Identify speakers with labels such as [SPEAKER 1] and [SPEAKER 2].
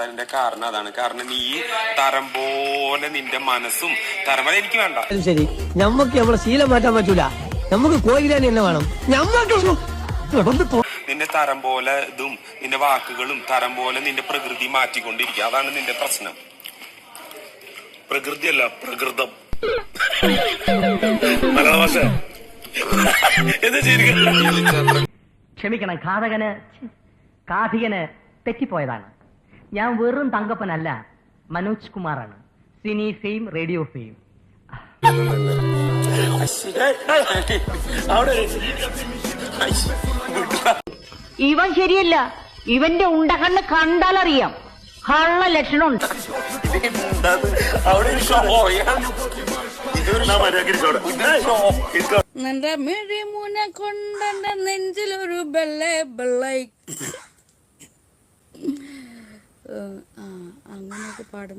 [SPEAKER 1] അതിന്റെ കാരണം അതാണ്. കാരണം നീ തരം പോലെ നിന്റെ മനസ്സും തരം പോലെ എനിക്ക് വേണ്ട.
[SPEAKER 2] അത് ശരി ഞമ്മക്ക് നമ്മളെ ശീലം മാറ്റാൻ പറ്റൂല. നമുക്ക് കോയിലാനി തന്നെ വേണം. ഞമ്മക്ക്
[SPEAKER 1] നിന്റെ തരം പോലെ ഇതും നിന്റെ വാക്കുകളും തരം പോലെ നിന്റെ പ്രകൃതി മാറ്റിക്കൊണ്ടിരിക്കുക. അതാണ് നിന്റെ പ്രശ്നം.
[SPEAKER 3] പ്രകൃതിയല്ല പ്രകൃതം. മലയാള ഭാഷ. എന്താ ശരിക്കും
[SPEAKER 4] ക്ഷമിക്കണം ഘാതകന് കാഥികന് തെറ്റിപ്പോയതാണ്. ഞാൻ വെറും തങ്കപ്പനല്ല മനോജ് കുമാറാണ്. Cine fame radio fame. ഇവൻ ശരിയല്ല. ഇവന്റെ ഉണ്ടകണ്ണ് കണ്ടാലറിയാം. കള്ള ലക്ഷണമുണ്ട്.
[SPEAKER 5] നിന്റെ മിഴിമുന കൊണ്ടെന്റെ നെഞ്ചിലൊരു ബെല്ലേ ബെള്ളൈ ആ അങ്ങനെയൊക്കെ പാടും